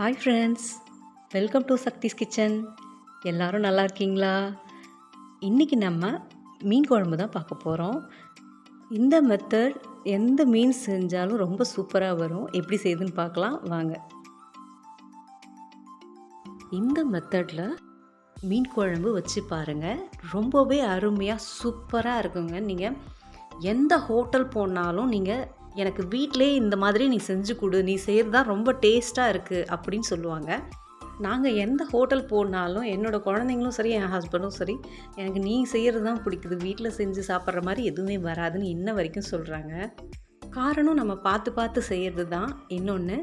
Hi friends welcome to Sakthi's kitchen எல்லோரும் நல்லா இருக்கீங்களா? இன்றைக்கி நம்ம மீன் குழம்பு தான் பார்க்க போகிறோம் இந்த மெத்தட் எந்த மீன் செஞ்சாலும் ரொம்ப சூப்பராக வரும். எப்படி செய்யுதுன்னு பார்க்கலாம். வாங்க. இந்த மெத்தடில் மீன் குழம்பு வச்சு பாருங்கள் ரொம்பவே அருமையாக சூப்பராக இருக்குங்க. நீங்கள் எந்த ஹோட்டல் போனாலும் நீங்கள் எனக்கு வீட்டிலே இந்த மாதிரி நீ செஞ்சு கொடு நீ செய்கிறது தான் ரொம்ப டேஸ்ட்டாக இருக்குது அப்படின்னு சொல்லுவாங்க. நாங்கள் எந்த ஹோட்டல் போனாலும் என்னோடய குழந்தைங்களும் சரி என் ஹஸ்பண்டும் சரி எனக்கு நீ செய்கிறது தான் பிடிக்குது வீட்டில் செஞ்சு சாப்பிட்ற மாதிரி எதுவுமே வராதுன்னு இன்ன வரைக்கும் சொல்கிறாங்க காரணம் நம்ம பார்த்து பார்த்து செய்கிறது தான். இன்னொன்று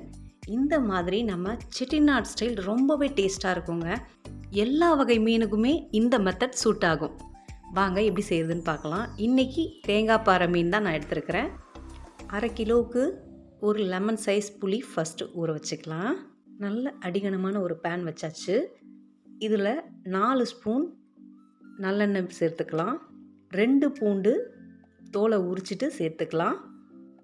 இந்த மாதிரி நம்ம செட்டிநாட் ஸ்டைல் ரொம்பவே டேஸ்ட்டாக இருக்குங்க. எல்லா வகை மீனுக்குமே இந்த மெத்தட் சூட் ஆகும். வாங்க எப்படி செய்யுதுன்னு பார்க்கலாம். இன்றைக்கி தேங்காய் பாறை மீன் தான் நான் எடுத்துருக்கிறேன். அரை கிலோவுக்கு ஒரு லெமன் சைஸ் புளி ஃபஸ்ட்டு ஊற வச்சுக்கலாம். நல்ல அடிகனமான ஒரு பேன் வச்சாச்சு. இதில் நாலு ஸ்பூன் நல்லெண்ணெய் சேர்த்துக்கலாம். ரெண்டு பூண்டு தோலை உரிச்சிட்டு சேர்த்துக்கலாம்.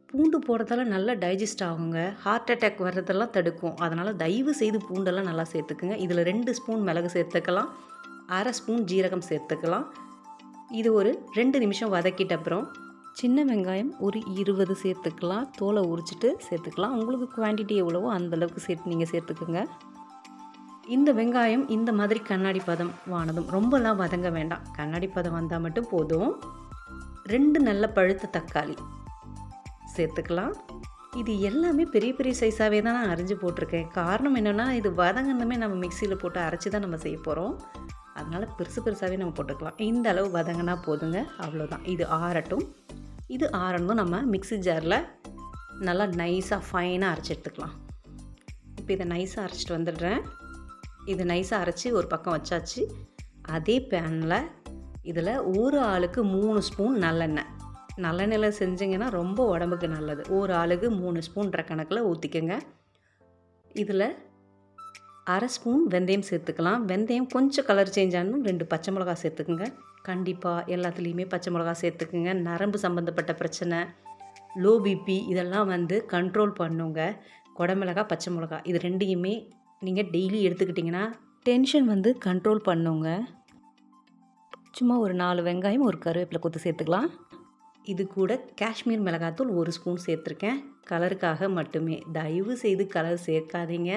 பூண்டு போடுறதால நல்லா டைஜஸ்ட் ஆகுங்க. ஹார்ட் அட்டாக் வர்றதெல்லாம் தடுக்கும். அதனால் தயவு செய்து பூண்டெல்லாம் நல்லா சேர்த்துக்குங்க. இதில் ரெண்டு ஸ்பூன் மிளகு சேர்த்துக்கலாம். அரை ஸ்பூன் ஜீரகம் சேர்த்துக்கலாம். இது ஒரு ரெண்டு நிமிஷம் வதக்கிட்ட அப்புறம் சின்ன வெங்காயம் ஒரு இருபது சேர்த்துக்கலாம். தோலை உரிச்சிட்டு சேர்த்துக்கலாம். உங்களுக்கு குவான்டிட்டி எவ்வளவோ அந்தளவுக்கு சேர்த்து நீங்கள் சேர்த்துக்குங்க. இந்த வெங்காயம் இந்த மாதிரி கண்ணாடி பதம் வானதும் ரொம்பலாம் வதங்க வேண்டாம். கண்ணாடி பதம் வந்தால் மட்டும் போதும். ரெண்டு நல்ல பழுத்த தக்காளி சேர்த்துக்கலாம். இது எல்லாமே பெரிய பெரிய சைஸாகவே தான் நான் அரைஞ்சி போட்டிருக்கேன். காரணம் என்னென்னா இது வதங்கினதுமே நம்ம மிக்சியில் போட்டு அரைச்சி தான் நம்ம செய்ய போகிறோம் அதனால் பெருசு பெருசாகவே நம்ம போட்டுக்கலாம். இந்த அளவு வதங்கினா போதுங்க. அவ்வளோதான் இது ஆறட்டும். இது ஆறணும் நம்ம மிக்ஸி ஜாரில் நல்லா நைஸாக ஃபைனாக அரைச்சி எடுத்துக்கலாம். இப்போ இதை நைஸாக அரைச்சிட்டு வந்துடுறேன். இது நைஸாக அரைச்சி ஒரு பக்கம் வச்சாச்சு. அதே பேனில் இதில் ஒரு ஆளுக்கு மூணு ஸ்பூன் நல்லெண்ணெய். நல்லெண்ணெயில் செஞ்சிங்கன்னா ரொம்ப உடம்புக்கு நல்லது. ஒரு ஆளுக்கு மூணு ஸ்பூன்ற கணக்கில் ஊற்றிக்கோங்க இதில் அரை ஸ்பூன் வெந்தயம் சேர்த்துக்கலாம். வெந்தயம் கொஞ்சம் கலர் சேஞ்ச் ஆகணும் ரெண்டு பச்சை மிளகா சேர்த்துக்குங்க. கண்டிப்பாக எல்லாத்துலேயுமே பச்சை மிளகா சேர்த்துக்குங்க. நரம்பு சம்மந்தப்பட்ட பிரச்சனை லோ பிபி இதெல்லாம் வந்து கண்ட்ரோல் பண்ணுங்க. குடமிளகா பச்சை மிளகா இது ரெண்டையுமே நீங்கள் டெய்லி எடுத்துக்கிட்டிங்கன்னா டென்ஷன் வந்து கண்ட்ரோல் பண்ணுங்க. சும்மா ஒரு நாலு வெங்காயம் ஒரு கருவேப்பிலை கொத்து சேர்த்துக்கலாம். இது கூட காஷ்மீர் மிளகாத்தூள் ஒரு ஸ்பூன் சேர்த்துருக்கேன். கலருக்காக மட்டுமே. தயவு செய்து கலர் சேர்க்காதீங்க.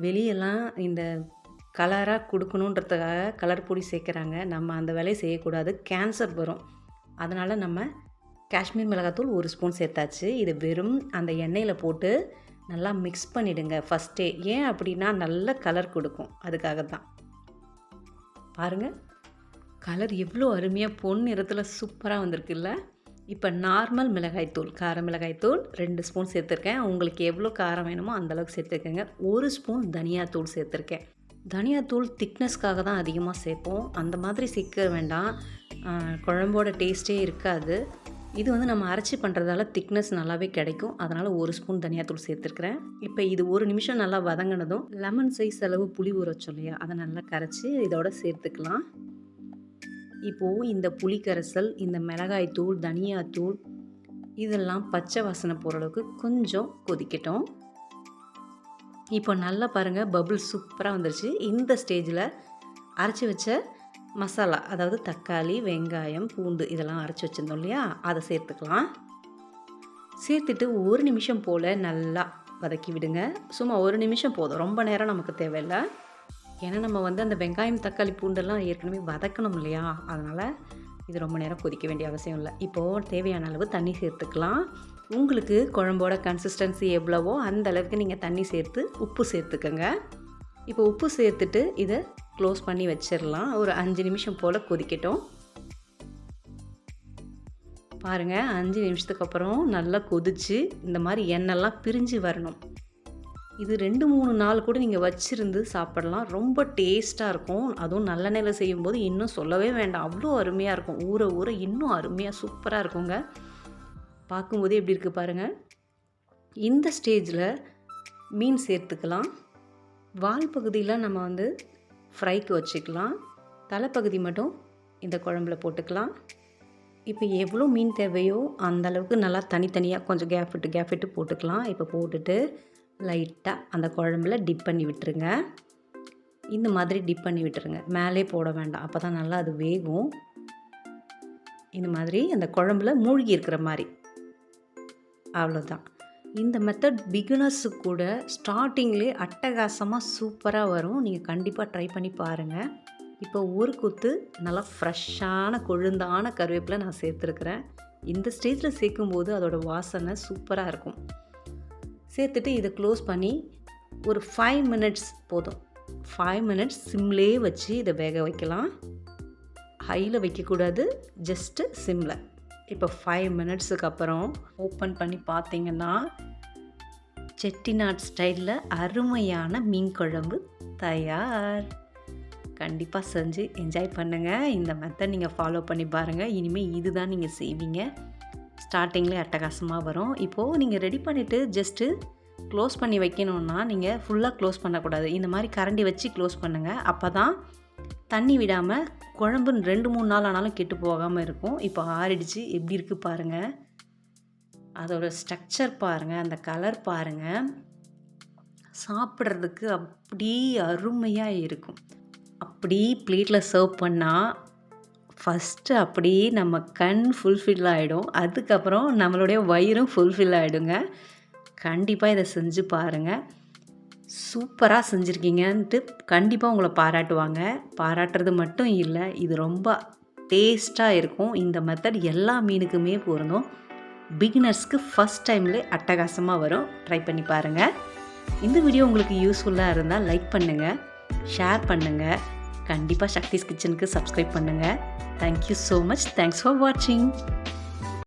வெளியெல்லாம் இந்த கலராக கொடுக்கணுன்றதுக்காக கலர் பொடி சேர்க்குறாங்க. நம்ம அந்த வேலையை செய்யக்கூடாது. கேன்சர் வரும். அதனால் நம்ம காஷ்மீர் மிளகாத்தூள் ஒரு ஸ்பூன் சேர்த்தாச்சு. இது வெறும் அந்த எண்ணெயில் போட்டு நல்லா மிக்ஸ் பண்ணிவிடுங்க ஃபஸ்ட்டே ஏன் அப்படின்னா நல்ல கலர் கொடுக்கும். அதுக்காக தான் பாருங்கள் கலர் எவ்வளோ அருமையாக பொன் நிறத்தில் சூப்பராக வந்திருக்குல்ல. இப்போ நார்மல் மிளகாய்த்தூள் கார மிளகாய்த்தூள் ரெண்டு ஸ்பூன் சேர்த்துருக்கேன். உங்களுக்கு எவ்வளோ காரம் வேணுமோ அந்தளவுக்கு சேர்த்துக்கோங்க ஒரு ஸ்பூன் தனியாத்தூள் சேர்த்துருக்கேன். தனியாத்தூள் திக்னஸ்க்காக தான் அதிகமாக சேர்ப்போம். அந்த மாதிரி சேர்க்க வேண்டாம். குழம்போட டேஸ்ட்டே இருக்காது. இது வந்து நம்ம அரைச்சி பண்ணுறதால திக்னஸ் நல்லாவே கிடைக்கும். அதனால் ஒரு ஸ்பூன் தனியாத்தூள் சேர்த்துருக்குறேன். இப்போ இது ஒரு நிமிஷம் நல்லா வதங்கினதும் லெமன் சைஸ் அளவு புளி ஊற வச்சோம் இல்லையா அதை நல்லா கரைச்சி இதோட சேர்த்துக்கலாம். இப்போது இந்த புளி கரைசல் இந்த மிளகாய் தூள் தனியாத்தூள் இதெல்லாம் பச்சை வாசனை போகிற அளவுக்கு கொஞ்சம் கொதிக்கட்டும். இப்போ நல்லா பாருங்கள் பபுள் சூப்பராக வந்துருச்சு. இந்த ஸ்டேஜில் அரைச்சி வச்ச மசாலா அதாவது தக்காளி வெங்காயம் பூண்டு இதெல்லாம் அரைச்சி வச்சுருந்தோம் இல்லையா? அதை சேர்த்துக்கலாம். சேர்த்துட்டு ஒரு நிமிஷம் போல் நல்லா வதக்கி விடுங்க. சும்மா ஒரு நிமிஷம் போதும். ரொம்ப நேரம் நமக்கு தேவையில்லை. ஏன்னா நம்ம வந்து அந்த வெங்காயம் தக்காளி பூண்டெல்லாம் ஏற்கனவே வதக்கணும் இல்லையா? அதனால் இது ரொம்ப நேரம் கொதிக்க வேண்டிய அவசியம் இல்லை. இப்போது தேவையான அளவு தண்ணி சேர்த்துக்கலாம். உங்களுக்கு குழம்போட கன்சிஸ்டன்சி எவ்வளவோ அந்த அளவுக்கு நீங்கள் தண்ணி சேர்த்து உப்பு சேர்த்துக்கோங்க. இப்போ உப்பு சேர்த்துட்டு இதை க்ளோஸ் பண்ணி வச்சிடலாம். ஒரு அஞ்சு நிமிஷம் போல் கொதிக்கட்டும். பாருங்கள் அஞ்சு நிமிஷத்துக்கு அப்புறம் நல்லா கொதித்து இந்த மாதிரி எண்ணெய்லாம் பிரிஞ்சு வரணும். இது ரெண்டு மூணு நாள் கூட நீங்கள் வச்சுருந்து சாப்பிடலாம். ரொம்ப டேஸ்ட்டாக இருக்கும். அதுவும் நல்லெண்ணெயில் செய்யும்போது இன்னும் சொல்லவே வேண்டாம். அவ்வளோ அருமையாக இருக்கும். ஊற ஊற இன்னும் அருமையாக சூப்பராக இருக்குங்க. பார்க்கும்போதே எப்படி இருக்குது பாருங்கள் இந்த ஸ்டேஜில் மீன் சேர்த்துக்கலாம். வால் பகுதியெலாம் நம்ம வந்து ஃப்ரைக்கு வச்சுக்கலாம். தலைப்பகுதி மட்டும் இந்த குழம்புல போட்டுக்கலாம். இப்போ எவ்வளோ மீன் தேவையோ அந்த அளவுக்கு நல்லா தனித்தனியாக கொஞ்சம் கேப் விட்டு கேப் விட்டு போட்டுக்கலாம். இப்போ போட்டுட்டு லைட்டாக அந்த குழம்புல டிப் பண்ணி விட்டுருங்க. இந்த மாதிரி டிப் பண்ணி விட்டுருங்க. மேலே போட வேண்டாம். அப்போ தான் நல்லா அது வேகும். இந்த மாதிரி அந்த குழம்புல மூழ்கி இருக்கிற மாதிரி. அவ்வளோதான் இந்த மெத்தட் பிகினர்ஸு கூட ஸ்டார்டிங்லேயே அட்டகாசமாக சூப்பராக வரும். நீங்கள் கண்டிப்பாக ட்ரை பண்ணி பாருங்கள் இப்போ ஒரு குத்து நல்லா ஃப்ரெஷ்ஷான கொழுந்தான கருவேப்பிலை நான் சேர்த்துருக்குறேன். இந்த ஸ்டேஜில் சேர்க்கும்போது அதோட வாசனை சூப்பராக இருக்கும். சேர்த்துட்டு இதை க்ளோஸ் பண்ணி ஒரு ஃபைவ் மினிட்ஸ் போதும். ஃபைவ் மினிட்ஸ் சிம்லேயே வச்சு இதை வேக வைக்கலாம். ஹையில் வைக்கக்கூடாது ஜஸ்ட்டு சிம்மில் இப்போ ஃபைவ் மினிட்ஸுக்கு அப்புறம் ஓப்பன் பண்ணி பார்த்தீங்கன்னா செட்டிநாட் ஸ்டைலில் அருமையான மீன் குழம்பு தயார். கண்டிப்பாக செஞ்சு என்ஜாய் பண்ணுங்கள் இந்த மெத்தட் நீங்கள் ஃபாலோ பண்ணி பாருங்கள் இனிமேல் இது தான் நீங்கள் செய்வீங்க. ஸ்டார்டிங்லேயே அட்டகாசமாக வரும். இப்போது நீங்கள் ரெடி பண்ணிவிட்டு ஜஸ்ட்டு க்ளோஸ் பண்ணி வைக்கணுன்னா நீங்கள் ஃபுல்லாக க்ளோஸ் பண்ணக்கூடாது. இந்த மாதிரி கரண்டி வச்சு க்ளோஸ் பண்ணுங்கள் அப்போ தான் தண்ணி விடாமல் குழம்பு ரெண்டு மூணு நாள் ஆனாலும் கெட்டு போகாமல் இருக்கும். இப்போ ஆறிடுச்சு. எப்படி இருக்குது பாருங்கள் அதோடய ஸ்ட்ரக்சர் பாருங்கள் அந்த கலர் பாருங்கள் சாப்பிட்றதுக்கு அப்படி அருமையாக இருக்கும். அப்படி பிளேட்டில் சர்வ் பண்ணால் ஃபஸ்ட்டு அப்படியே நம்ம கண் ஃபுல்ஃபில் ஆகிடும் அதுக்கப்புறம் நம்மளுடைய வயிறும் ஃபுல்ஃபில் ஆகிடுங்க கண்டிப்பாக இதை செஞ்சு பாருங்கள் சூப்பராக செஞ்சுருக்கீங்கன்ட்டு கண்டிப்பாக உங்களை பாராட்டுவாங்க. பாராட்டுறது மட்டும் இல்லை இது ரொம்ப டேஸ்ட்டாக இருக்கும். இந்த மெத்தட் எல்லா மீனுக்குமே பொருந்தும். பிகினர்ஸ்க்கு ஃபஸ்ட் டைம்லேயே அட்டகாசமாக வரும். ட்ரை பண்ணி பாருங்கள் இந்த வீடியோ உங்களுக்கு யூஸ்ஃபுல்லாக இருந்தால் லைக் பண்ணுங்கள் ஷேர் பண்ணுங்கள் கண்டிப்பாக சக்திஸ் கிச்சனுக்கு சப்ஸ்கிரைப் பண்ணுங்கள் thank you so much thanks for வாட்சிங்